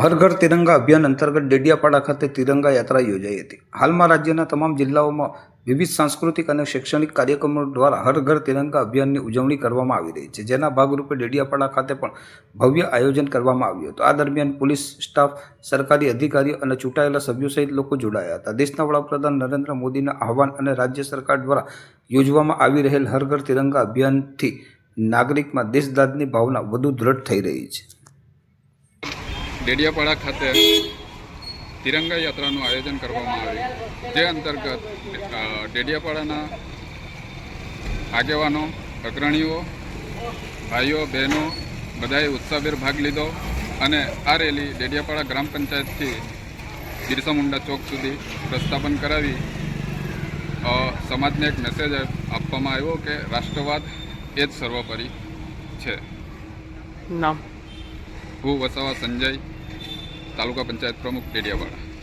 હર ઘર તિરંગા અભિયાન અંતર્ગત ડેડિયાપાડા ખાતે તિરંગા યાત્રા યોજાઈ હતી. હાલમાં રાજ્યના તમામ જિલ્લાઓમાં વિવિધ સાંસ્કૃતિક અને શૈક્ષણિક કાર્યક્રમો દ્વારા હર ઘર તિરંગા અભિયાનની ઉજવણી કરવામાં આવી રહી છે. જેના ભાગરૂપે ડેડિયાપાડા ખાતે પણ ભવ્ય આયોજન કરવામાં આવ્યું હતું. આ દરમિયાન પોલીસ સ્ટાફ, સરકારી અધિકારીઓ અને ચૂંટાયેલા સભ્યો સહિત લોકો જોડાયા હતા. દેશના વડાપ્રધાન નરેન્દ્ર મોદીના આહવાન અને રાજ્ય સરકાર દ્વારા યોજવામાં આવી રહેલ હર ઘર તિરંગા અભિયાનથી નાગરિકમાં દેશદાદની ભાવના વધુ દ્રઢ થઈ રહી છે. ડેડિયાપાડા ખાતે તિરંગા યાત્રાનું આયોજન કરવામાં આવ્યું. જે અંતર્ગત ડેડિયાપાડાના આગેવાનો અગ્રણીઓ ભાઈઓ બહેનો બધાએ ઉત્સાહભેર ભાગ લીધો અને આ રેલી ડેડિયાપાડા ગ્રામ પંચાયતથી બિરસા મુંડા ચોક સુધી પ્રસ્થાપન કરાવી સમાજને એક મેસેજ આપવામાં આવ્યો કે રાષ્ટ્રવાદ એ જ સર્વોપરી છે. નામ? હું વસાવા સંજય તાલુકા પંચાયત પ્રમુખ ડેડિયાપાડા